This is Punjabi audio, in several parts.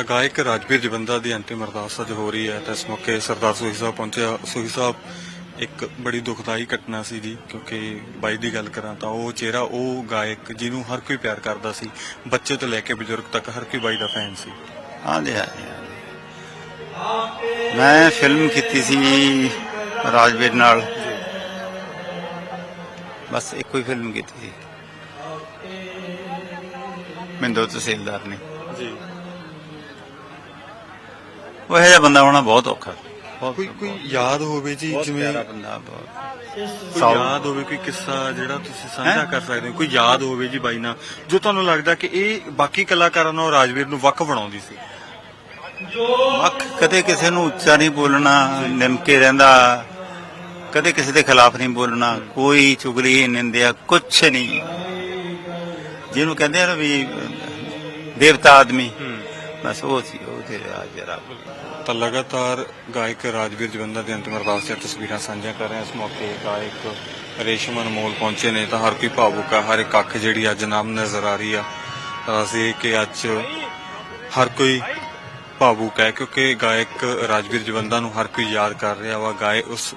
ਤਾਂ ਗਾਇਕ ਰਾਜਵੀਰ ਜਵੰਦਾ ਦੀ ਅੰਤਿਮ ਅਰਦਾਸ ਅੱਜ ਹੋ ਰਹੀ ਹੈ ਤਾਂ ਇਸ ਮੌਕੇ ਸਰਦਾਰ ਸੁਹੀ ਸਾਹਿਬ ਪਹੁੰਚਿਆ। ਸੁਹੀ ਸਾਹਿਬ ਇੱਕ ਬੜੀ ਦੁਖਦਾਈ ਘਟਨਾ ਸੀ ਜੀ ਕਿਉਂਕਿ ਬਾਈ ਦੀ ਗੱਲ ਕਰਾਂ ਤਾਂ ਉਹ ਚਿਹਰਾ ਉਹ ਗਾਇਕ ਜਿਹਨੂੰ ਹਰ ਕੋਈ ਪਿਆਰ ਕਰਦਾ ਸੀ ਬੱਚੇ ਤੋਂ ਲੈ ਕੇ ਬਜ਼ੁਰਗ ਤੱਕ ਹਰ ਕੋਈ ਬਾਈ ਦਾ ਫੈਨ ਸੀ। ਹਾਂਜੀ ਹਾਂਜੀ। ਮੈਂ ਫਿਲਮ ਕੀਤੀ ਸੀ ਰਾਜਵੀਰ ਨਾਲ। ਬਸ ਇੱਕੋ ਹੀ ਫਿਲਮ ਕੀਤੀ। ਸੀ ਮਿੰਦੋ ਤਹਿਸੀਲਦਾਰ ਨੇ। ਜੀ। ਉਹ ਇਹੋ ਜਿਹਾ ਬੰਦਾ ਹੋਣਾ ਬਹੁਤ ਔਖਾ। ਬਹੁਤ ਕੋਈ ਕੋਈ ਯਾਦ ਹੋਵੇ ਜੀ ਬਹੁਤ ਜਿਵੇਂ ਪਿਆਰਾ ਬੰਦਾ ਬਹੁਤ। ਕੋਈ ਸਾਊ- ਯਾਦ ਹੋਵੇ ਕੋਈ ਕਿੱਸਾ ਜਿਹੜਾ ਤੁਸੀਂ ਸਾਂਝਾ ਹੈਂ? ਕਰ ਸਕਦੇ ਹੋ ਕੋਈ ਯਾਦ ਹੋਵੇ ਜੀ ਬਾਈ ਨਾਲ ਜੋ ਤੁਹਾਨੂੰ ਲੱਗਦਾ ਕਿ ਇਹ ਬਾਕੀ ਕਲਾਕਾਰਾਂ ਨਾਲੋਂ ਰਾਜਵੀਰ ਨੂੰ ਵੱਖ ਬਣਾਉਂਦੀ ਸੀ। ਵੱਖ ਕਦੇ ਕਿਸੇ ਨੂੰ ਉੱਚਾ ਨਹੀਂ ਬੋਲਣਾ ਨਿਮਕੇ ਰਹਿੰਦਾ ਕਦੇ ਕਿਸੇ ਦੇ ਖਿਲਾਫ ਨਹੀਂ ਬੋਲਣਾ ਕੋਈ ਚੁਗਲੀ ਨਿੰਦਿਆ ਕੁਛ ਨਹੀਂ। ਜਿਹਨੂੰ ਕਹਿੰਦੇ ਆ ਨਾ ਵੀ ਅਹ, ਦੇਵਤਾ ਆਦਮੀ। ਬਸ ਉਹ ਸੀ, ਉਹ ਤੇ ਜਰਾ ਤਾਂ ਲਗਾਤਾਰ ਗਾਇਕ ਰਾਜਵੀਰ ਜਵੰਦਾ ਦੇ ਅੰਤਿਮ ਅਰਦਾਸ ਦੀਆਂ ਤਸਵੀਰਾਂ ਸਾਂਝੀਆਂ ਕਰ ਰਹੇ ਹਾਂ। ਇਸ ਮੌਕੇ ਗਾਇਕ ਰੇਸ਼ਮ ਅਨਮੋਲ ਪਹੁੰਚੇ ਨੇ। ਤਾਂ ਹਰ ਕੋਈ ਭਾਵੁਕ ਆ, ਹਰ ਇੱਕ ਅੱਖ ਜਿਹੜੀ ਅੱਜ ਨਾਮ ਨਜ਼ਰ ਆ ਰਹੀ ਆ। ਤਾਂ ਅਸੀਂ ਕਿ ਅੱਜ ਹਰ ਕੋਈ ਭਾਵੁਕ ਹੈ, ਕਿਉਂਕਿ ਗਾਇਕ ਰਾਜਵੀਰ ਜਵੰਦਾ ਨੂੰ ਹਰ ਕੋਈ ਯਾਦ ਕਰ ਰਿਹਾ ਵਾ। ਗਾਏ ਉਸ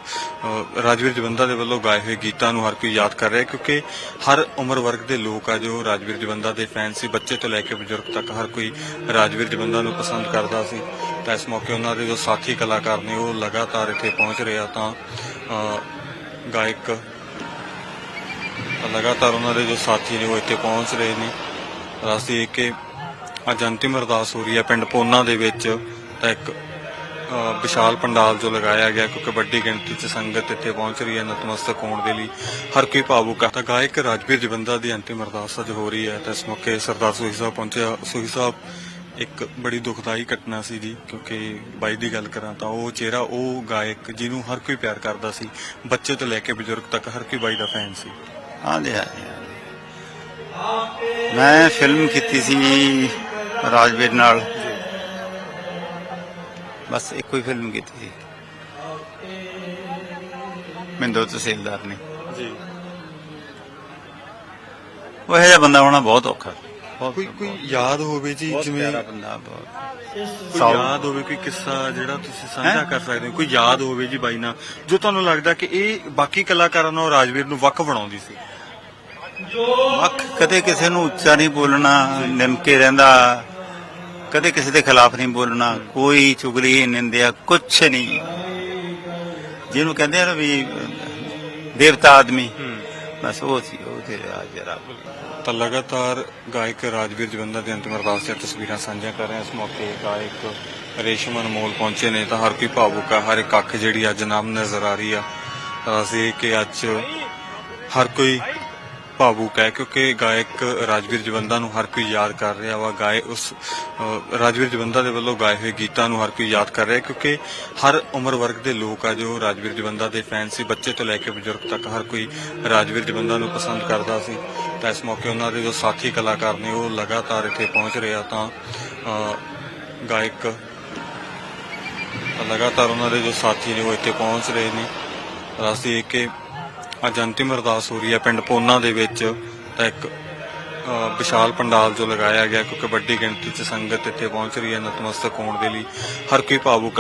ਰਾਜਵੀਰ ਜਵੰਦਾ ਦੇ ਵੱਲੋਂ ਗਾਏ ਹੋਏ ਗੀਤਾਂ ਨੂੰ ਹਰ ਕੋਈ ਯਾਦ ਕਰ ਰਿਹਾ, ਕਿਉਂਕਿ ਹਰ ਉਮਰ ਵਰਗ ਦੇ ਲੋਕ ਆ, ਜੋ ਰਾਜਵੀਰ ਜਵੰਦਾ ਦੇ ਫੈਨ ਸੀ, ਬੱਚੇ ਤੋਂ ਲੈ ਕੇ ਬਜ਼ੁਰਗ ਤੱਕ ਹਰ ਕੋਈ ਰਾਜਵੀਰ ਜਵੰਦਾ ਨੂੰ ਪਸੰਦ ਕਰਦਾ ਸੀ। ਤਾਂ ਇਸ ਮੌਕੇ ਉਹਨਾਂ ਦੇ ਜੋ ਸਾਥੀ ਕਲਾਕਾਰ ਨੇ, ਉਹ ਲਗਾਤਾਰ ਇੱਥੇ ਪਹੁੰਚ ਰਹੇ ਆ, ਤਾਂ ਗਾਇਕ, ਲਗਾਤਾਰ ਉਹਨਾਂ ਦੇ ਜੋ ਸਾਥੀ ਨੇ, ਉਹ ਇੱਥੇ ਪਹੁੰਚ ਰਹੇ ਨੇ। ਤਾਂ ਕਿ ਅੱਜ ਅੰਤਿਮ ਅਰਦਾਸ ਹੋ ਰਹੀ ਹੈ ਪਿੰਡ ਪੋਨਾ ਦੇ ਵਿੱਚ। ਤਾਂ ਇੱਕ ਵਿਸ਼ਾਲ ਪੰਡਾਲ ਜੋ ਲਗਾਇਆ ਗਿਆ, ਕਿਉਂਕਿ ਵੱਡੀ ਗਿਣਤੀ 'ਚ ਸੰਗਤ ਇੱਥੇ ਪਹੁੰਚ ਰਹੀ ਹੈ, ਨਤਮਸਤਕ ਹੋਣ ਦੇ ਲਈ। ਹਰ ਕੋਈ ਭਾਵੁਕ ਹੈ। ਤਾਂ ਗਾਇਕ ਰਾਜਵੀਰ ਜਵੰਦਾ ਦੀ ਅੰਤਿਮ ਅਰਦਾਸ ਅੱਜ ਹੋ ਰਹੀ ਹੈ। ਤਾਂ ਇਸ ਮੌਕੇ ਸਰਦਾਰ ਸੁਹੀ ਸਾਹਿਬ ਪਹੁੰਚਿਆ। ਸੁਹੀ ਸਾਹਿਬ, ਇੱਕ ਬੜੀ ਦੁਖਦਾਈ ਘਟਨਾ ਸੀ ਜੀ, ਕਿਉਂਕਿ ਬਾਈ ਦੀ ਗੱਲ ਕਰਾਂ ਤਾਂ ਉਹ ਚਿਹਰਾ, ਉਹ ਗਾਇਕ ਜਿਹਨੂੰ ਹਰ ਕੋਈ ਪਿਆਰ ਕਰਦਾ ਸੀ, ਬੱਚੇ ਤੋਂ ਲੈ ਕੇ ਬਜ਼ੁਰਗ ਤੱਕ ਹਰ ਕੋਈ ਬਾਈ ਦਾ ਫੈਨ ਸੀ। ਹਾਂਜੀ ਹਾਂਜੀ ਹਾਂਜੀ। ਮੈਂ ਫਿਲਮ ਕੀਤੀ ਸੀ ਰਾਜਵੀਰ ਨਾਲ। ਬਸ ਇੱਕੋ ਹੀ ਫਿਲਮ ਕੀਤੀ ਸੀ। ਮਿੰਦੋ ਤਹਿਸੀਲਦਾਰ ਨੇ। ਜੀ। ਉਹ ਇਹੋ ਜਿਹਾ ਬੰਦਾ ਹੋਣਾ ਬਹੁਤ ਔਖਾ। ਬਹੁਤ ਕੋਈ ਕੋਈ ਯਾਦ ਹੋਵੇ ਜੀ ਬਹੁਤ ਜਿਵੇਂ ਪਿਆਰਾ ਬੰਦਾ ਬਹੁਤ। ਕੋਈ ਸਾਊ- ਯਾਦ ਹੋਵੇ ਕੋਈ ਕਿੱਸਾ ਜਿਹੜਾ ਤੁਸੀਂ ਸਾਂਝਾ ਹੈਂ? ਕਰ ਸਕਦੇ ਹੋ ਕੋਈ ਯਾਦ ਹੋਵੇ ਜੀ ਬਾਈ ਨਾਲ ਜੋ ਤੁਹਾਨੂੰ ਲੱਗਦਾ ਕਿ ਇਹ ਬਾਕੀ ਕਲਾਕਾਰਾਂ ਨਾਲੋਂ ਰਾਜਵੀਰ ਨੂੰ ਵੱਖ ਬਣਾਉਂਦੀ ਸੀ। ਵੱਖ ਕਦੇ ਕਿਸੇ ਨੂੰ ਉੱਚਾ ਨਹੀਂ ਬੋਲਣਾ ਨਿਮਕੇ ਰਹਿੰਦਾ ਕਦੇ ਕਿਸੇ ਦੇ ਖਿਲਾਫ ਨਹੀਂ ਬੋਲਣਾ, ਕੋਈ ਚੁਗਲੀ ਨਿੰਦਿਆ, ਕੁਛ ਨਹੀਂ। ਜਿਹਨੂੰ ਕਹਿੰਦੇ ਆ ਨਾ ਵੀ, ਦੇਵਤਾ ਆਦਮੀ, ਬਸ ਉਹ ਸੀ, ਉਹ ਤੇ ਜਰਾ ਤਾਂ ਲਗਾਤਾਰ ਗਾਇਕ ਰਾਜਵੀਰ ਜਵੰਦਾ ਦੇ ਅੰਤਿਮ ਅਰਦਾਸ ਦੀਆਂ ਤਸਵੀਰਾਂ ਸਾਂਝੀਆਂ ਕਰ ਰਹੇ ਹਾਂ। ਇਸ ਮੌਕੇ ਗਾਇਕ ਰੇਸ਼ਮ ਅਨਮੋਲ ਪਹੁੰਚੇ ਨੇ। ਤਾਂ ਹਰ ਕੋਈ ਭਾਵੁਕ ਆ, ਹਰ ਇੱਕ ਅੱਖ ਜਿਹੜੀ ਅੱਜ ਨਾਮ ਨਜ਼ਰ ਆ ਰਹੀ ਆ। ਤਾਂ ਅਸੀਂ ਕਿ ਅੱਜ ਹਰ ਕੋਈ ਭਾਵੁਕ ਹੈ, ਕਿਉਂਕਿ ਗਾਇਕ ਰਾਜਵੀਰ ਜਵੰਦਾ ਨੂੰ ਹਰ ਕੋਈ ਯਾਦ ਕਰ ਰਿਹਾ ਵਾ। ਗਾਏ ਉਸ ਰਾਜਵੀਰ ਜਵੰਦਾ ਦੇ ਵੱਲੋਂ ਗਾਏ ਹੋਏ ਗੀਤਾਂ ਨੂੰ ਹਰ ਕੋਈ ਯਾਦ ਕਰ ਰਿਹਾ ਕਿਉਂਕਿ ਹਰ ਉਮਰ ਵਰਗ ਦੇ ਲੋਕ ਆ ਜੋ ਰਾਜਵੀਰ ਜਵੰਦਾ ਦੇ ਫੈਨ ਸੀ, ਬੱਚੇ ਤੋਂ ਲੈ ਕੇ ਬਜ਼ੁਰਗ ਤੱਕ ਹਰ ਕੋਈ ਰਾਜਵੀਰ ਜਵੰਦਾ ਨੂੰ ਪਸੰਦ ਕਰਦਾ ਸੀ। ਤਾਂ ਇਸ ਮੌਕੇ ਉਹਨਾਂ ਦੇ ਜੋ ਸਾਥੀ ਕਲਾਕਾਰ ਨੇ, ਉਹ ਲਗਾਤਾਰ ਇੱਥੇ ਪਹੁੰਚ ਰਿਹਾ ਤਾਂ ਗਾਇਕ, ਲਗਾਤਾਰ ਉਹਨਾਂ ਦੇ ਜੋ ਸਾਥੀ ਨੇ, ਉਹ ਇੱਥੇ ਪਹੁੰਚ ਰਹੇ ਨੇ। ਤਾਂ ਅਸੀਂ ਕਿ ਅੱਜ ਅੰਤਿਮ ਅਰਦਾਸ ਹੋ ਰਹੀ ਹੈ ਪਿੰਡ ਪੋਨਾ ਦੇ ਵਿੱਚ ਤਾਂ ਇੱਕ ਵਿਸ਼ਾਲ ਪੰਡਾਲ ਜੋ ਲਗਾਇਆ ਗਿਆ ਕਿਉਂਕਿ ਵੱਡੀ ਗਿਣਤੀ 'ਚ ਸੰਗਤ ਇੱਥੇ ਪਹੁੰਚ ਰਹੀ ਹੈ ਨਤਮਸਤਕ ਹੋਣ ਦੇ ਲਈ। ਹਰ ਕੋਈ ਭਾਵੁਕ